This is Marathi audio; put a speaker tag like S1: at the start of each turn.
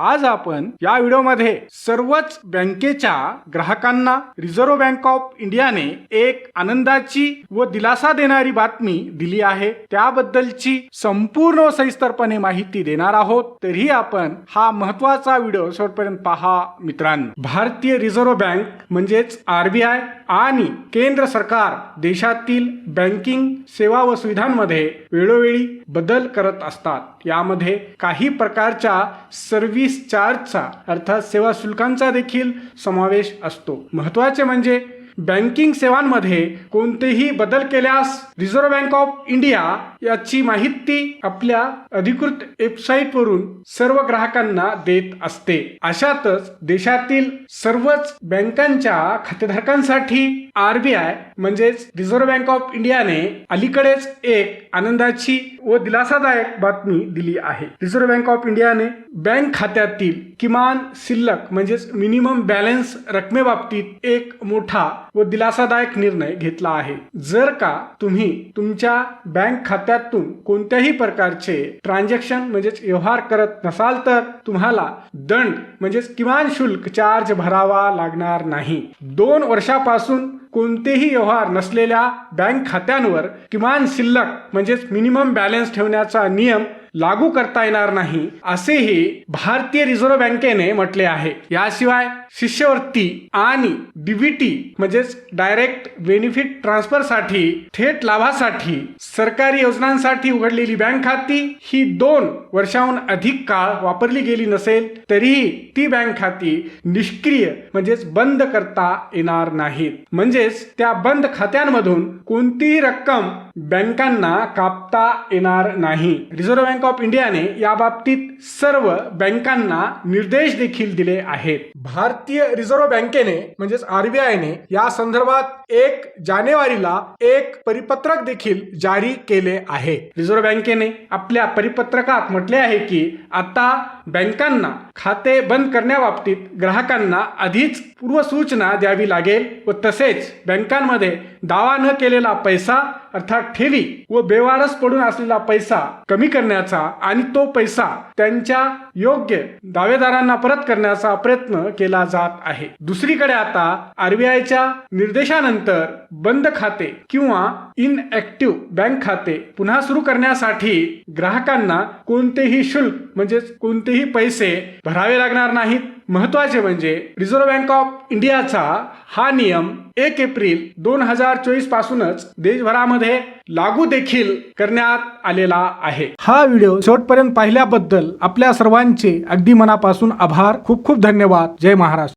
S1: आज आपण या व्हिडिओमध्ये सर्वच बँकेच्या ग्राहकांना रिझर्व्ह बँक ऑफ इंडियाने एक आनंदाची व दिलासा देणारी बातमी दिली आहे. त्याबद्दलची संपूर्ण सविस्तरपणे माहिती देणार आहोत. तरीही आपण हा महत्त्वाचा व्हिडिओ शेवटपर्यंत पहा मित्रांनो. भारतीय रिझर्व्ह बँक म्हणजेच आरबीआय आणि केंद्र सरकार देशातील बँकिंग सेवा व सुविधांमध्ये वेळोवेळी बदल करत असतात. यामध्ये काही प्रकारच्या सर्व्हिस चार्जचा अर्थात सेवा शुल्कांचा देखील समावेश असतो. महत्त्वाचे म्हणजे बँकिंग सेवांमध्ये कोणतेही बदल केल्यास रिझर्व्ह बँक ऑफ इंडिया याची माहिती आपल्या अधिकृत वेबसाईटवरून सर्व ग्राहकांना देत असते. अशातच देशातील सर्वच बँकांच्या खातेधारकांसाठी आरबीआय म्हणजेच रिझर्व्ह बँक ऑफ इंडियाने अलीकडेच एक आनंदाची व दिलासादायक बातमी दिली आहे. रिझर्व्ह बँक ऑफ इंडियाने बँक खात्यातील किमान शिल्लक म्हणजेच मिनिमम बॅलन्स रकमेबाबतीत एक मोठा व दिलासादायक निर्णय घेतला आहे. जर का तुम्ही तुमच्या बँक खात्यातून कोणत्याही प्रकारचे ट्रान्झॅक्शन म्हणजेच व्यवहार करत नसाल तर तुम्हाला दंड म्हणजेच किमान शुल्क चार्ज भरावा लागणार नाही. दोन वर्षापासून कोणतेही व्यवहार नसलेल्या बँक खात्यांवर किमान शिल्लक म्हणजेच मिनिमम बॅलन्स ठेवण्याचा नियम लागू करता येणार नाही असेही भारतीय रिझर्व्ह बँकेने म्हटले आहे. याशिवाय शिष्यवृत्ती आणि डीबीटी म्हणजेच डायरेक्ट बेनिफिट ट्रान्सफरसाठी थेट लाभासाठी सरकारी योजनांसाठी उघडलेली बँक खाती ही दोन वर्षाहून अधिक काळ वापरली गेली नसेल तरीही ती बँक खाती निष्क्रिय म्हणजेच बंद करता येणार नाहीत. म्हणजेच त्या बंद खात्यांमधून कोणतीही रक्कम बँकांना कापता येणार नाही. रिझर्व्ह बँक ऑफ इंडियाने या बाबतीत सर्व बँकांना निर्देश देखील दिले आहेत. भारतीय रिझर्व्ह बँकेने म्हणजेच आरबीआयने या संदर्भात एक जानेवारीला एक परिपत्रक देखील जारी केले आहे. रिझर्व्ह बँकेने आपल्या परिपत्रकात म्हटले आहे की आता बँकांना खाते बंद करण्याबाबतीत ग्राहकांना आधीच पूर्वसूचना द्यावी लागेल व तसेच बँकांमध्ये दावा न केलेला पैसा अर्थात ठेवी व बेवारस पडून असलेला पैसा कमी करण्याचा आणि तो पैसा त्यांच्या योग्य दावेदारांना परत करण्याचा प्रयत्न केला जात आहे. दुसरीकडे आता आरबीआयच्या निर्देशानंतर बंद खाते किंवा इनएक्टिव्ह बँक खाते पुन्हा सुरू करण्यासाठी ग्राहकांना कोणतेही शुल्क म्हणजेच कोणतेही पैसे भरावे लागणार नाहीत. महत्त्वाचे म्हणजे रिझर्व्ह बँक ऑफ इंडियाचा हा नियम एक एप्रिल दोन हजार चोवीस पासूनच देशभरामध्ये लागू देखील करण्यात आलेला आहे. हा व्हिडिओ शेवटपर्यंत पाहिल्याबद्दल आपल्या सर्वांचे अगदी मनापासून आभार. खूप खूप धन्यवाद. जय महाराष्ट्र.